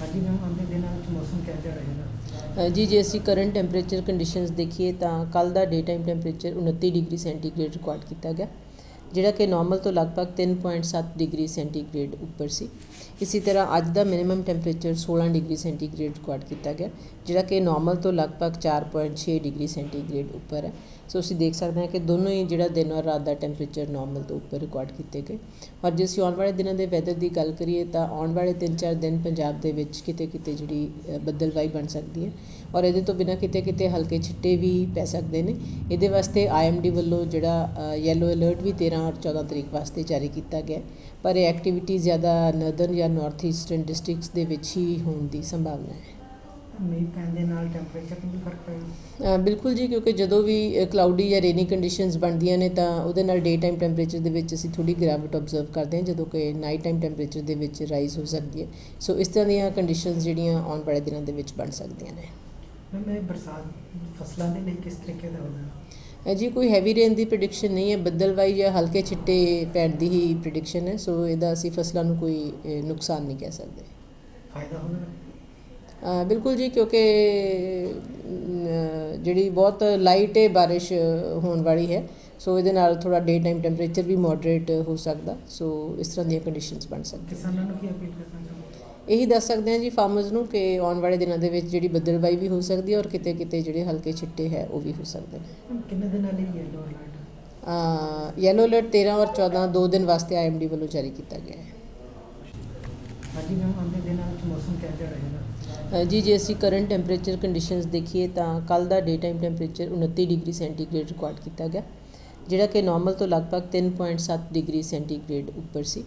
ਹਾਂਜੀ ਮੈਮ ਆਉਂਦੇ ਦਿਨਾਂ ਵਿੱਚ ਮੌਸਮ ਕਿਹੋ ਜਿਹਾ ਰਹੇਗਾ? ਜੀ, ਜੇ ਅਸੀਂ ਕਰੰਟ ਟੈਂਪਰੇਚਰ ਕੰਡੀਸ਼ਨਸ ਦੇਖੀਏ ਤਾਂ ਕੱਲ ਦਾ day time temperature 29 degree centigrade record ਕੀਤਾ ਗਿਆ। ਜਿਹੜਾ ਕਿ ਨਾਰਮਲ ਤੋਂ ਲਗਭਗ 3.7 ਡਿਗਰੀ ਸੈਂਟੀਗ੍ਰੇਡ ਉੱਪਰ ਸੀ। ਇਸੇ ਤਰ੍ਹਾਂ ਅੱਜ ਦਾ minimum temperature 16 degree centigrade record ਕੀਤਾ ਗਿਆ, ਜਿਹੜਾ ਕਿ ਨਾਰਮਲ ਤੋਂ ਲਗਭਗ 4.6 ਡਿਗਰੀ ਸੈਂਟੀਗ੍ਰੇਡ ਉੱਪਰ ਹੈ। ਸੋ ਅਸੀਂ ਦੇਖ ਸਕਦੇ ਹਾਂ ਕਿ ਦੋਨੋਂ ਹੀ ਜਿਹੜਾ ਦਿਨ ਔਰ ਰਾਤ ਦਾ ਟੈਂਪਰੇਚਰ ਨਾਰਮਲ ਤੋਂ ਉੱਪਰ ਰਿਕਾਰਡ ਕੀਤੇ ਗਏ। ਔਰ ਜੇ ਅਸੀਂ ਆਉਣ ਵਾਲੇ ਦਿਨਾਂ ਦੇ ਵੈਦਰ ਦੀ ਗੱਲ ਕਰੀਏ ਤਾਂ ਆਉਣ ਵਾਲੇ 3-4 ਦਿਨ ਪੰਜਾਬ ਦੇ ਵਿੱਚ ਕਿਤੇ ਕਿਤੇ ਜਿਹੜੀ ਬੱਦਲਵਾਈ ਬਣ ਸਕਦੀ ਹੈ। ਔਰ ਇਹਦੇ ਤੋਂ ਬਿਨਾਂ ਕਿਤੇ ਕਿਤੇ ਹਲਕੇ ਛਿੱਟੇ ਵੀ ਪੈ ਸਕਦੇ ਨੇ। ਇਹਦੇ ਵਾਸਤੇ ਆਈਐਮਡੀ ਵੱਲੋਂ ਜਿਹੜਾ ਯੈਲੋ ਅਲਰਟ ਵੀ 13 ਔਰ 14 ਤਰੀਕ ਵਾਸਤੇ ਜਾਰੀ ਕੀਤਾ ਗਿਆ। ਪਰ ਇਹ ਐਕਟੀਵਿਟੀ ਜ਼ਿਆਦਾ ਨਰਦਰਨ ਜਾਂ ਨਾਰਥ ਈਸਟਰਨ ਡਿਸਟ੍ਰਿਕਟਸ ਦੇ ਵਿੱਚ ਹੀ ਹੋਣ ਦੀ ਸੰਭਾਵਨਾ ਹੈ। ਦੇ ਨਾਲ ਟੈਂਪਰੇਚਰ ਵੀ ਫ਼ਰਕ ਬਿਲਕੁਲ ਜੀ ਕਿਉਂਕਿ ਜਦੋਂ ਵੀ ਕਲਾਉਡੀ ਜਾਂ ਰੇਨੀ ਕੰਡੀਸ਼ਨਸ ਬਣਦੀਆਂ ਨੇ ਤਾਂ ਉਹਦੇ ਨਾਲ ਡੇ ਟਾਈਮ ਟੈਂਪਰੇਚਰ ਦੇ ਵਿੱਚ ਅਸੀਂ ਥੋੜੀ ਗਿਰਾਵਟ ਆਬਜ਼ਰਵ ਕਰਦੇ ਹਾਂ ਜਦੋਂ ਕਿ ਨਾਈਟ ਟਾਈਮ ਟੈਂਪਰੇਚਰ ਦੇ ਵਿੱਚ ਰਾਈਜ਼ ਹੋ ਸਕਦੀ ਹੈ। ਸੋ ਇਸ ਤਰ੍ਹਾਂ ਦੀਆਂ ਕੰਡੀਸ਼ਨਸ ਜਿਹੜੀਆਂ ਆਉਣ ਵਾਲੇ ਦਿਨਾਂ ਦੇ ਵਿੱਚ ਬਣ ਸਕਦੀਆਂ ਨੇ। ਇਹ ਬਰਸਾਤ ਫਸਲਾਂ ਦੇ ਲਈ ਕਿਸ ਤਰੀਕੇ ਦਾ ਅ, ਜੀ ਕੋਈ ਹੈਵੀ ਰੇਨ ਦੀ ਪ੍ਰੈਡਿਕਸ਼ਨ ਨਹੀਂ ਹੈ ਬੱਦਲਵਾਈ ਜਾਂ ਹਲਕੇ ਛਿੱਟੇ ਪੈਣ ਦੀ ਹੀ ਪ੍ਰੈਡਿਕਸ਼ਨ ਹੈ ਸੋ ਇਹਦਾ ਅਸੀਂ ਫਸਲਾਂ ਨੂੰ ਕੋਈ ਨੁਕਸਾਨ ਨਹੀਂ ਕਹਿ ਸਕਦੇ। ਫਾਇਦਾ ਬਿਲਕੁਲ ਜੀ ਕਿਉਂਕਿ ਜਿਹੜੀ ਬਹੁਤ ਲਾਈਟ ਹੈ ਬਾਰਿਸ਼ ਹੋਣ ਵਾਲੀ ਹੈ ਸੋ ਇਹਦੇ ਨਾਲ ਥੋੜਾ ਡੇ ਟਾਈਮ ਟੈਂਪਰੇਚਰ ਵੀ ਮੋਡਰੇਟ ਹੋ ਸਕਦਾ ਸੋ ਇਸ ਤਰ੍ਹਾਂ ਦੀਆਂ ਕੰਡੀਸ਼ਨਸ ਬਣ ਸਕਦੀਆਂ। ਕਿਸਾਨਾਂ ਨੂੰ ਕੀ ਅਪੀਲ ਕਰਨਾ ਚਾਹੁੰਦੇ ਇਹੀ ਦੱਸ ਸਕਦੇ ਹਾਂ ਜੀ ਫਾਰਮਰਸ ਨੂੰ ਕਿ ਆਉਣ ਵਾਲੇ ਦਿਨਾਂ ਦੇ ਵਿੱਚ ਜਿਹੜੀ ਬੱਦਲਵਾਈ ਵੀ ਹੋ ਸਕਦੀ ਹੈ ਔਰ ਕਿਤੇ ਕਿਤੇ ਜਿਹੜੇ ਹਲਕੇ ਛਿੱਟੇ ਹੈ ਉਹ ਵੀ ਹੋ ਸਕਦੇ ਨੇ। ਕਿੰਨੇ ਦਿਨਾਂ ਲਈ ਯੈਲੋ ਅਲਰਟ ਯੈਲੋ ਅਲਰਟ 13 ਔਰ 14 ਦੋ ਦਿਨ ਵਾਸਤੇ ਆਈਐਮਡੀ ਵੱਲੋਂ ਜਾਰੀ ਕੀਤਾ ਗਿਆ ਹੈ। ਹਾਂਜੀ ਮੈਮ ਆਉਂਦੇ ਦਿਨਾਂ ਵਿੱਚ ਮੌਸਮ ਕਿਹੋ ਜਿਹਾ ਰਹੇਗਾ? ਜੀ ਜੇ ਅਸੀਂ ਕਰੰਟ ਟੈਂਪਰੇਚਰ ਕੰਡੀਸ਼ਨਸ ਦੇਖੀਏ ਤਾਂ ਕੱਲ ਦਾ day time temperature 29 degree centigrade record ਕੀਤਾ ਗਿਆ। ਜਿਹੜਾ ਕਿ ਨਾਰਮਲ ਤੋਂ ਲਗਭਗ 3.7 ਡਿਗਰੀ ਸੈਂਟੀਗ੍ਰੇਡ ਉੱਪਰ ਸੀ।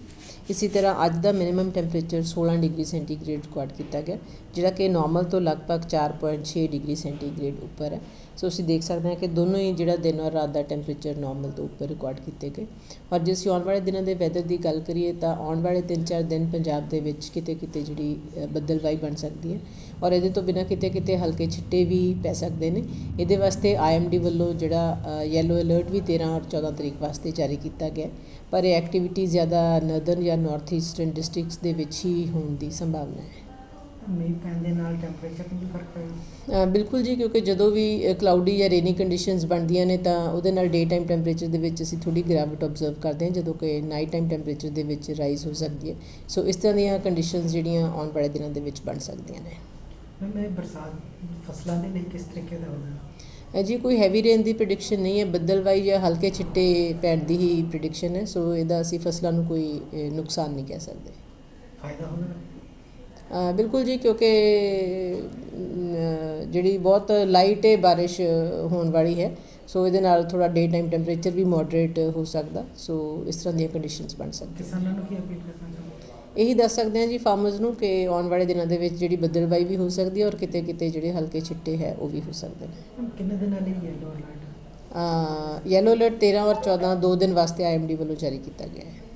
ਇਸੇ ਤਰ੍ਹਾਂ ਅੱਜ ਦਾ minimum temperature 16 degree centigrade record ਕੀਤਾ ਗਿਆ ਜਿਹੜਾ ਕਿ ਨਾਰਮਲ ਤੋਂ ਲਗਭਗ 4.6 ਡਿਗਰੀ ਸੈਂਟੀਗ੍ਰੇਡ ਉੱਪਰ ਹੈ। ਸੋ ਅਸੀਂ ਦੇਖ ਸਕਦੇ ਹਾਂ ਕਿ ਦੋਨੋਂ ਹੀ ਜਿਹੜਾ ਦਿਨ ਔਰ ਰਾਤ ਦਾ ਟੈਂਪਰੇਚਰ ਨਾਰਮਲ ਤੋਂ ਉੱਪਰ ਰਿਕਾਰਡ ਕੀਤੇ ਗਏ। ਔਰ ਜੇ ਅਸੀਂ ਆਉਣ ਵਾਲੇ ਦਿਨਾਂ ਦੇ ਵੈਦਰ ਦੀ ਗੱਲ ਕਰੀਏ ਤਾਂ ਆਉਣ ਵਾਲੇ 3-4 ਦਿਨ ਪੰਜਾਬ ਦੇ ਵਿੱਚ ਕਿਤੇ ਕਿਤੇ ਜਿਹੜੀ ਅ, ਬੱਦਲਵਾਈ ਬਣ ਸਕਦੀ ਹੈ। ਔਰ ਇਹਦੇ ਤੋਂ ਬਿਨਾਂ ਕਿਤੇ ਕਿਤੇ ਹਲਕੇ ਛਿੱਟੇ ਵੀ ਪੈ ਸਕਦੇ ਨੇ। ਇਹਦੇ ਵਾਸਤੇ ਆਈਐਮਡੀ ਵੱਲੋਂ ਜਿਹੜਾ ਯੈਲੋ ਅਲਰਟ ਵੀ 13 ਔਰ 14 ਤਰੀਕ ਵਾਸਤੇ ਜਾਰੀ ਕੀਤਾ ਗਿਆ। ਪਰ ਇਹ ਐਕਟੀਵਿਟੀ ਜ਼ਿਆਦਾ ਨਰਦਰਨ ਜਾਂ ਨਾਰਥ ਈਸਟਰਨ ਡਿਸਟ੍ਰਿਕਟਸ ਦੇ ਵਿੱਚ ਹੀ ਹੋਣ ਦੀ ਸੰਭਾਵਨਾ ਹੈ। ਮੀਂਹ ਪੈਣ ਦੇ ਨਾਲ ਟੈਂਪਰੇਚਰ ਨੂੰ ਵੀ ਫ਼ਰਕ ਪਏਗਾ ਅ, ਬਿਲਕੁਲ ਜੀ ਕਿਉਂਕਿ ਜਦੋਂ ਵੀ ਕਲਾਉਡੀ ਜਾਂ ਰੇਨੀ ਕੰਡੀਸ਼ਨਸ ਬਣਦੀਆਂ ਨੇ ਤਾਂ ਉਹਦੇ ਨਾਲ ਡੇ ਟਾਈਮ ਟੈਂਪਰੇਚਰ ਦੇ ਵਿੱਚ ਅਸੀਂ ਥੋੜੀ ਗਿਰਾਵਟ ਆਬਜ਼ਰਵ ਕਰਦੇ ਹਾਂ ਜਦੋਂ ਕਿ ਨਾਈਟ ਟਾਈਮ ਟੈਂਪਰੇਚਰ ਦੇ ਵਿੱਚ ਰਾਈਜ਼ ਹੋ ਸਕਦੀ ਹੈ। ਸੋ ਇਸ ਤਰ੍ਹਾਂ ਦੀਆਂ ਕੰਡੀਸ਼ਨਸ ਜਿਹੜੀਆਂ ਆਉਣ ਵਾਲੇ ਦਿਨਾਂ ਦੇ ਵਿੱਚ ਬਣ ਸਕਦੀਆਂ ਨੇ। ਇਹ ਬਰਸਾਤ ਫਸਲਾਂ ਦੇ ਲਈ ਕਿਸ ਤਰੀਕੇ ਦਾ ਹੋਵੇਗਾ ਜੀ ਕੋਈ ਹੈਵੀ ਰੇਨ ਦੀ ਪ੍ਰੈਡਿਕਸ਼ਨ ਨਹੀਂ ਹੈ ਬੱਦਲਵਾਈ ਜਾਂ ਹਲਕੇ ਛਿੱਟੇ ਪੈਣ ਦੀ ਹੀ ਪ੍ਰੈਡਿਕਸ਼ਨ ਹੈ ਸੋ ਇਹਦਾ ਅਸੀਂ ਫਸਲਾਂ ਨੂੰ ਕੋਈ ਨੁਕਸਾਨ ਨਹੀਂ ਕਹਿ ਸਕਦੇ। ਫਾਇਦਾ ਬਿਲਕੁਲ ਜੀ ਕਿਉਂਕਿ ਜਿਹੜੀ ਬਹੁਤ ਲਾਈਟ ਹੈ ਬਾਰਿਸ਼ ਹੋਣ ਵਾਲੀ ਹੈ ਸੋ ਇਹਦੇ ਨਾਲ ਥੋੜਾ ਡੇ ਟਾਈਮ ਟੈਂਪਰੇਚਰ ਵੀ ਮੋਡਰੇਟ ਹੋ ਸਕਦਾ ਸੋ ਇਸ ਤਰ੍ਹਾਂ ਦੀਆਂ ਕੰਡੀਸ਼ਨਸ ਬਣ ਸਕਦੀਆਂ। ਕਿਸਾਨਾਂ ਨੂੰ ਕੀ ਅਪੀਲ ਕਰਨਾ ਚਾਹੁੰਦੇ ਇਹੀ ਦੱਸ ਸਕਦੇ ਹਾਂ ਜੀ ਫਾਰਮਰਸ ਨੂੰ ਕਿ ਆਉਣ ਵਾਲੇ ਦਿਨਾਂ ਦੇ ਵਿੱਚ ਜਿਹੜੀ ਬੱਦਲਵਾਈ ਵੀ ਹੋ ਸਕਦੀ ਹੈ ਔਰ ਕਿਤੇ ਕਿਤੇ ਜਿਹੜੇ ਹਲਕੇ ਛਿੱਟੇ ਹੈ ਉਹ ਵੀ ਹੋ ਸਕਦੇ ਨੇ। ਕਿੰਨੇ ਦਿਨਾਂ ਲਈ ਯੈਲੋ ਅਲਰਟ ਯੈਲੋ ਅਲਰਟ 13 ਔਰ 14 ਦੋ ਦਿਨ ਵਾਸਤੇ ਆਈਐਮਡੀ ਵੱਲੋਂ ਜਾਰੀ ਕੀਤਾ ਗਿਆ ਹੈ।